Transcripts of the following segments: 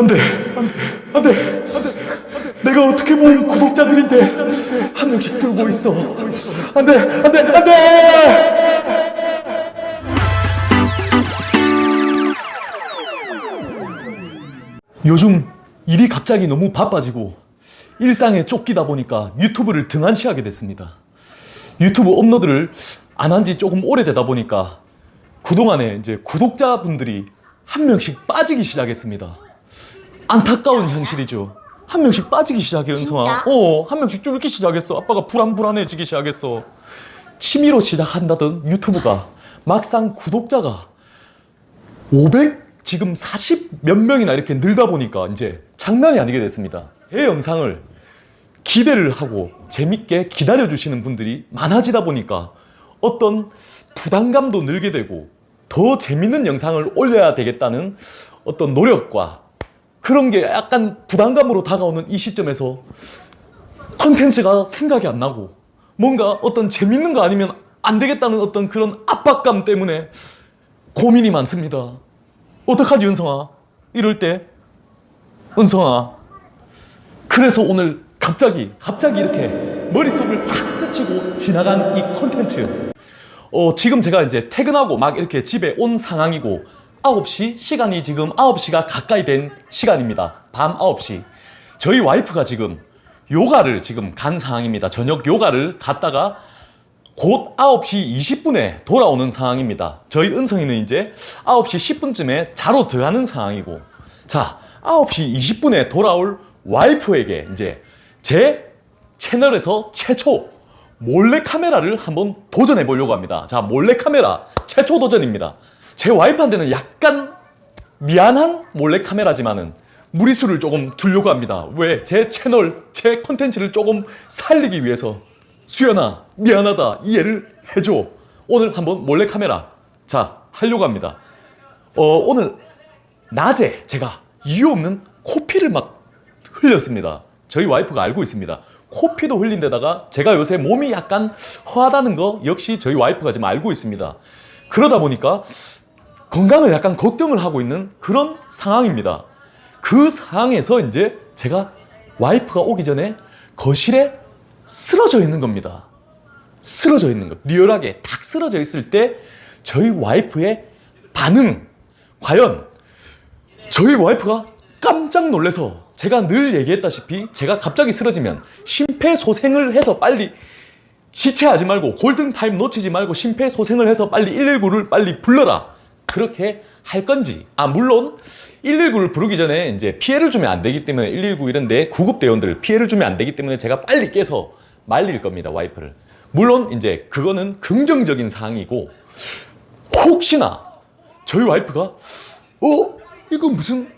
안 돼, 안 돼, 안 돼, 안 돼. 내가 어떻게 모은 구독자들인데 한 명씩 줄고 있어. 안 돼, 안 돼, 안 돼! 요즘 일이 갑자기 너무 바빠지고 일상에 쫓기다 보니까 유튜브를 등한시하게 됐습니다. 유튜브 업로드를 안 한 지 조금 오래되다 보니까 그동안에 이제 구독자분들이 한 명씩 빠지기 시작했습니다. 안타까운 현실이죠. 한 명씩 빠지기 시작해, 은성아. 진짜? 어, 한 명씩 줄기 시작했어. 아빠가 불안불안해지기 시작했어. 취미로 시작한다던 유튜브가 막상 구독자가 500 지금 40 몇 명이나 이렇게 늘다 보니까 이제 장난이 아니게 됐습니다. 제 영상을 기대를 하고 재밌게 기다려 주시는 분들이 많아지다 보니까 어떤 부담감도 늘게 되고 더 재밌는 영상을 올려야 되겠다는 어떤 노력과 그런 게 약간 부담감으로 다가오는 이 시점에서 컨텐츠가 생각이 안 나고 뭔가 어떤 재밌는 거 아니면 안 되겠다는 어떤 그런 압박감 때문에 고민이 많습니다. 어떡하지, 은성아? 이럴 때, 은성아. 그래서 오늘 갑자기, 갑자기 이렇게 머릿속을 싹 스치고 지나간 이 콘텐츠. 어, 지금 제가 이제 퇴근하고 막 이렇게 집에 온 상황이고, 9시, 시간이 지금 9시가 가까이 된 시간입니다. 밤 9시. 저희 와이프가 지금 요가를 지금 간 상황입니다. 저녁 요가를 갔다가 곧 9시 20분에 돌아오는 상황입니다. 저희 은성이는 이제 9시 10분쯤에 자러 들어가는 상황이고, 자, 9시 20분에 돌아올 와이프에게 이제 제 채널에서 최초 몰래 카메라를 한번 도전해 보려고 합니다. 자, 몰래 카메라 최초 도전입니다. 제 와이프한테는 약간 미안한 몰래 카메라지만은 무리수를 조금 두려고 합니다. 왜? 제 채널, 제 컨텐츠를 조금 살리기 위해서. 수연아 미안하다. 이해를 해줘. 오늘 한번 몰래 카메라. 자 하려고 합니다. 어 오늘 낮에 제가 이유 없는 코피를 막 흘렸습니다. 저희 와이프가 알고 있습니다. 코피도 흘린 데다가 제가 요새 몸이 약간 허하다는 거 역시 저희 와이프가 지금 알고 있습니다. 그러다 보니까 건강을 약간 걱정을 하고 있는 그런 상황입니다 그 상황에서 이제 제가 와이프가 오기 전에 거실에 쓰러져 있는 겁니다. 쓰러져 있는 것. 리얼하게 딱 쓰러져 있을 때 저희 와이프의 반응. 과연 저희 와이프가 깜짝 놀래서 제가 늘 얘기했다시피 제가 갑자기 쓰러지면 심폐소생을 해서 빨리 지체하지 말고 골든타임 놓치지 말고 심폐소생을 해서 빨리 119를 빨리 불러라. 그렇게 할 건지. 아, 물론 119를 부르기 전에 이제 피해를 주면 안 되기 때문에 119 이런데 구급 대원들 피해를 주면 안 되기 때문에 제가 빨리 깨서 말릴 겁니다, 와이프를. 물론 이제 그거는 긍정적인 사항이고 혹시나 저희 와이프가 어? 이거 무슨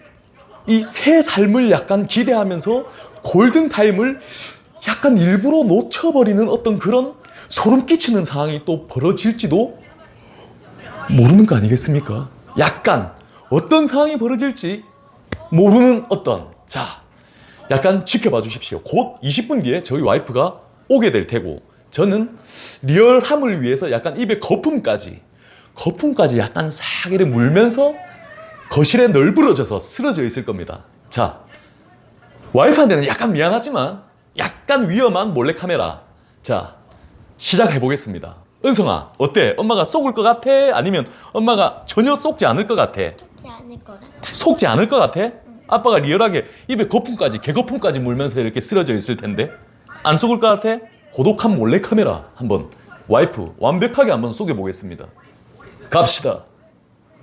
이 새 삶을 약간 기대하면서 골든타임을 약간 일부러 놓쳐버리는 어떤 그런 소름 끼치는 상황이 또 벌어질지도 모르는 거 아니겠습니까? 약간 어떤 상황이 벌어질지 모르는 어떤 자 약간 지켜봐 주십시오. 곧 20분 뒤에 저희 와이프가 오게 될 테고 저는 리얼함을 위해서 약간 입에 거품까지 거품까지 약간 싹 이렇게 물면서 거실에 널브러져서 쓰러져 있을 겁니다. 자 와이프한테는 약간 미안하지만 약간 위험한 몰래카메라 자 시작해 보겠습니다. 은성아 어때? 엄마가 속을 것 같아? 아니면 엄마가 전혀 속지 않을 것 같아? 좋지 않을 것 같아. 속지 않을 것 같아? 아빠가 리얼하게 입에 거품까지 개거품까지 물면서 이렇게 쓰러져 있을 텐데 안 속을 것 같아? 고독한 몰래 카메라 한번 와이프 완벽하게 한번 속여 보겠습니다. 갑시다.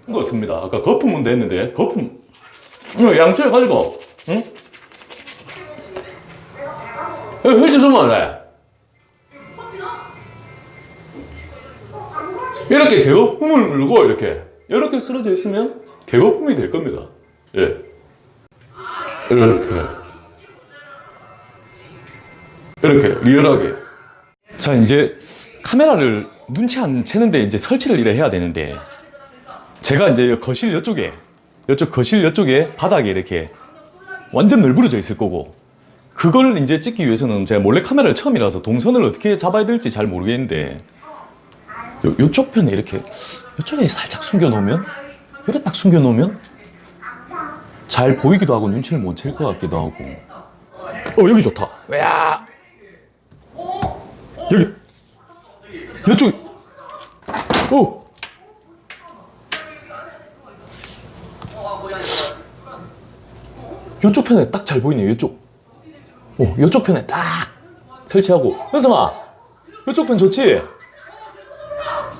그렇습니다. 아까 거품 문제 했는데 거품 이거 양쪽에 가지고 응? 여기 흘치 좀 말해. 이렇게 개거품을 물고 이렇게 이렇게 쓰러져 있으면 개거품이 될 겁니다. 예. 이렇게 이렇게 리얼하게. 자 이제 카메라를 눈치 안 채는데 이제 설치를 이래 해야 되는데 제가 이제 거실 이쪽에 이쪽 거실 이쪽에 바닥에 이렇게 완전 널브러져 있을 거고 그걸 이제 찍기 위해서는 제가 몰래 카메라를 처음이라서 동선을 어떻게 잡아야 될지 잘 모르겠는데 요, 요쪽 편에 이렇게 요쪽에 살짝 숨겨 놓으면 이렇게 딱 숨겨 놓으면 잘 보이기도 하고 눈치를 못 챌 것 같기도 하고. 어 여기 좋다. 야 여기 이쪽. 오. 이쪽 편에 딱 잘 보이네요. 이쪽. 오, 이쪽 편에 딱 설치하고. 현성아, 이쪽 편 좋지?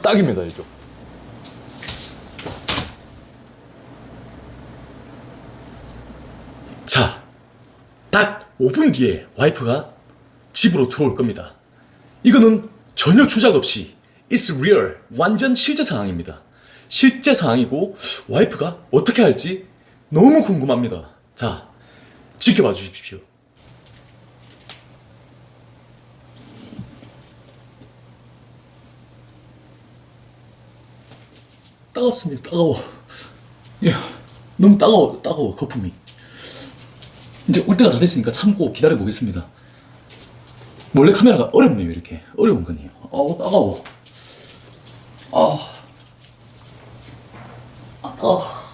딱입니다, 이쪽. 자, 딱 5분 뒤에 와이프가 집으로 들어올 겁니다. 이거는 전혀 주작 없이 It's real, 완전 실제 상황입니다. 실제 상황이고 와이프가 어떻게 할지 너무 궁금합니다. 자, 지켜봐 주십시오. 따갑습니다. 따가워. 야, 너무 따가워, 따가워 거품이. 이제 올 때가 다 됐으니까 참고 기다려 보겠습니다. 몰래 카메라가 어렵네요, 이렇게 어려운 거네요. 아우 따가워. 아, 아.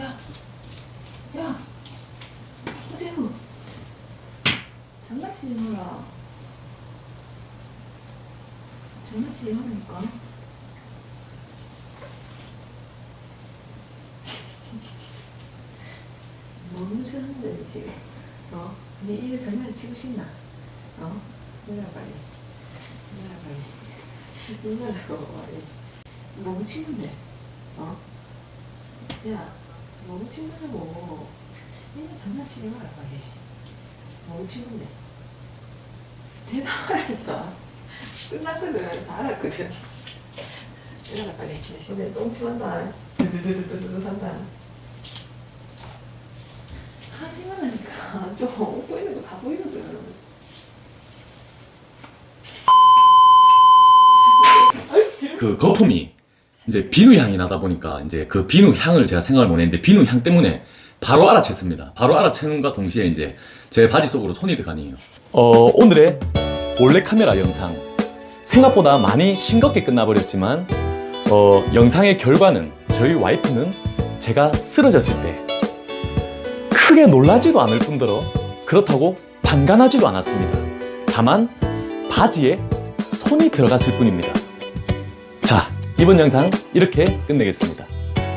야, 야, 서재우, 장난치지 마라. 장난치지 말라니까. 뭔 소리인데 지금? 어? 니 이거 장난치고 싶나? 어? 일어나 빨리. 일어나 빨리. 일어나라고 빨리. 친근데? 어? 야, 너무 친구고 얘는 장난치지 마라 빨리. 너무 친구인데. 대답하랬어. 끝났거든. 다 알았거든. 일어나 빨리. 대신에 똥침한다. 드드드드드드 한다. 하지 말라니까. 좀 웃고 있는 거 다 보이거든. 그 거품이 이제 비누 향이 나다 보니까 이제 그 비누 향을 제가 생각을 못 했는데 비누 향 때문에 바로 알아챘습니다. 바로 알아채는과 동시에 이제 제 바지 속으로 손이 들어가네요. 어, 오늘의 몰래 카메라 영상 생각보다 많이 싱겁게 끝나버렸지만 어, 영상의 결과는 저희 와이프는 제가 쓰러졌을 때 크게 놀라지도 않을 뿐더러 그렇다고 반간하지도 않았습니다. 다만 바지에 손이 들어갔을 뿐입니다. 자, 이번 영상 이렇게 끝내겠습니다.